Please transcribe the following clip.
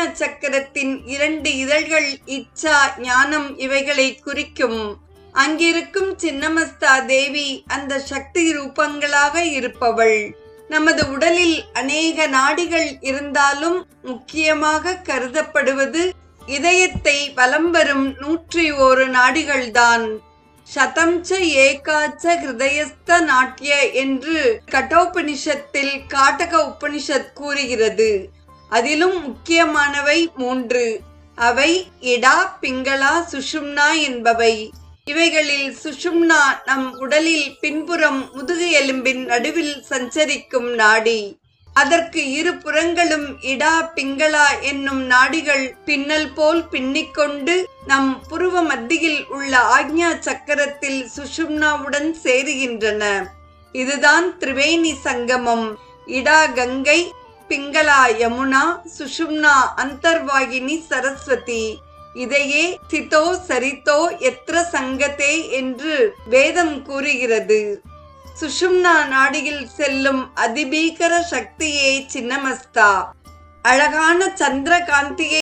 ஆக்ஞா சக்கரத்தின் இரண்டு இதழ்கள் இச்சா ஞானம் இவைகளை குறிக்கும். அங்கிருக்கும் சின்னமஸ்தா தேவி அந்த சக்தி ரூபங்களாக இருப்பவள். நமது உடலில் அநேக நாடிகள் இருந்தாலும் முக்கியமாக கருதப்படுவது இதயத்தை வலம் வரும் நூற்றி ஓரு நாடிகள்தான். சதம்ச ஏகாச்ச ஹிருதயஸ்த நாட்டிய என்று கட்டோபனிஷத்தில் காட்டக உபனிஷத் கூறுகிறது. அதிலும் முக்கியமானவை மூன்று. அவை இடா பிங்களா சுஷும்னா என்பவை. இவைகளில் சுஷும்னா நம் உடலில் பின்புறம் முதுகு எலும்பின் நடுவில் சஞ்சரிக்கும் நாடி. அதற்கு இரு புறங்களும் இடா பிங்களா என்னும் நாடிகள் பின்னல் போல் பின்னிக்கொண்டு நம் புருவ மத்தியில் உள்ள ஆக்ஞா சக்கரத்தில் சுஷும்னாவுடன் சேருகின்றன. இதுதான் திரிவேணி சங்கமம். இடா கங்கை பிங்களா யமுனா சுஷும்னா அந்தர்வாகினி சரஸ்வதி. இதையே சிதோ சரித்தோ எத்திர சங்கத்தே என்று வேதம் கூறுகிறது. சுஷும்னா நாடியில் செல்லும் அதிபீகர சக்தியே சின்னமஸ்தா. அழகான சந்திரகாந்தியை